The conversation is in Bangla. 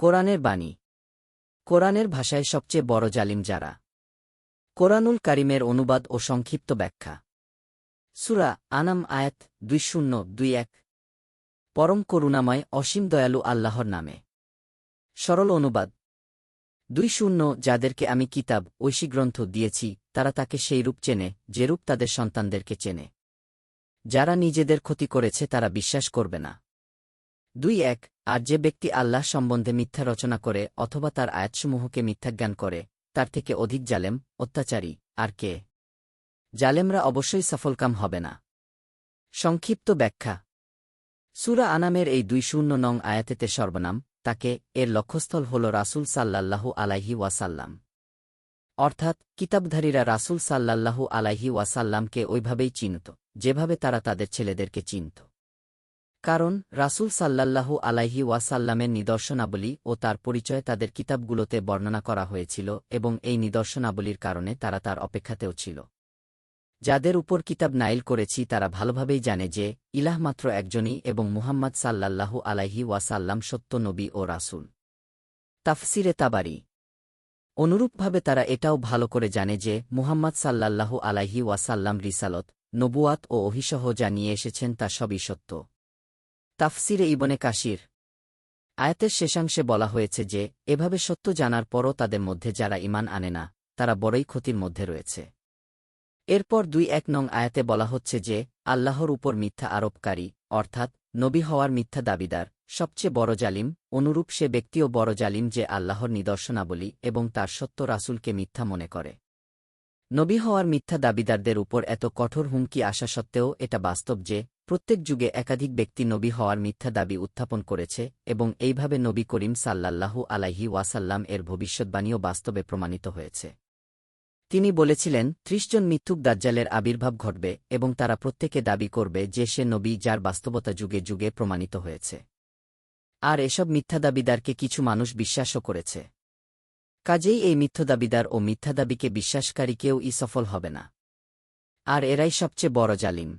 কোরআনের বাণী। কোরআনের ভাষায় সবচেয়ে বড় জালিম যারা। কোরআনুল কারিমের অনুবাদ ও সংক্ষিপ্ত ব্যাখ্যা। সুরা আনাম আয়াত দুই শূন্য দুই এক। পরম করুণাময় অসীম দয়ালু আল্লাহর নামে। সরল অনুবাদ। দুই শূন্য যাদেরকে আমি কিতাব, ঐশী গ্রন্থ দিয়েছি, তারা তাকে সেই রূপ চেনে যেরূপ তাদের সন্তানদেরকে চেনে। যারা নিজেদের ক্ষতি করেছে তারা বিশ্বাস করবে না। দুই এক, আর যে ব্যক্তি আল্লাহ সম্বন্ধে মিথ্যা রচনা করে অথবা তার আয়াতসমূহকে মিথ্যাজ্ঞান করে, তার থেকে অধিক জালেম, অত্যাচারী, আর কে? জালেমরা অবশ্যই সফলকাম হবে না। সংক্ষিপ্ত ব্যাখ্যা। সুরা আনামের এই দুই শূন্য নং আয়াতেতে সর্বনাম, তাকে এর লক্ষ্যস্থল হল রাসূল সাল্লাল্লাহু আলাইহি ওয়াসাল্লাম। অর্থাৎ, কিতাবধারীরা রাসূল সাল্লাল্লাহু আলাইহি ওয়াসাল্লামকে ওইভাবেই চিনত, যেভাবে তারা তাদের ছেলেদেরকে চিনত। কারণ রাসূল সাল্লাল্লাহু আলাইহি ওয়াসাল্লামের নিদর্শনাবলী ও তার পরিচয় তাদের কিতাবগুলোতে বর্ণনা করা হয়েছিল এবং এই নিদর্শনাবলীর কারণে তারা তার অপেক্ষাতেও ছিল। যাদের উপর কিতাব নাইল করেছি তারা ভালোভাবেই জানে যে ইলাহ মাত্র একজনই এবং মুহাম্মদ সাল্লাল্লাহু আলাইহি ওয়াসাল্লাম সত্য নবী ও রাসূল। তাফসিরে তাবারি। অনুরূপভাবে তারা এটাও ভালো করে জানে যে মুহাম্মদ সাল্লাল্লাহু আলাইহি ওয়াসাল্লাম রিসালত, নবুয়াত ও অহিসহ যা নিয়ে এসেছেন তা সবই সত্য। তাফসিরে ইবনে কাশির আয়াতের শেষাংশে বলা হয়েছে যে, এভাবে সত্য জানার পরও তাদের মধ্যে যারা ইমান আনে না, তারা বড়ই ক্ষতির মধ্যে রয়েছে। এরপর দুই এক নং আয়াতে বলা হচ্ছে যে, আল্লাহর উপর মিথ্যা আরোপকারী, অর্থাৎ নবী হওয়ার মিথ্যা দাবিদার, সবচেয়ে বড় জালিম, অনুরূপ সে ব্যক্তিও বড় জালিম যে আল্লাহর নিদর্শনাবলী এবং তার সত্য রাসূলকে মিথ্যা মনে করে। নবী হওয়ার মিথ্যা দাবিদারদের উপর এত কঠোর হুমকি আসা সত্ত্বেও এটা বাস্তব যে প্রত্যেক যুগে একাধিক ব্যক্তি নবী হওয়ার মিথ্যা দাবি উত্থাপন করেছে এবং এইভাবে নবী করিম সাল্লাল্লাহু আলাইহি ওয়াসাল্লাম এর ভবিষ্যৎবাণীও বাস্তবে প্রমাণিত হয়েছে। তিনি বলেছিলেন, ত্রিশ জন মিথ্যুক দাজ্জালের আবির্ভাব ঘটবে এবং তারা প্রত্যেকে দাবি করবে যে সে নবী যার বাস্তবতা যুগে যুগে প্রমাণিত হয়েছে। আর এসব মিথ্যা দাবিদারকে কিছু মানুষ বিশ্বাসও করেছে। কাজেই এই মিথ্য দাবিদার ও মিথ্যা দাবিকে বিশ্বাসকারী কেউ ই সফল হবে না। আর এরাই সবচেয়ে বড় জালিম।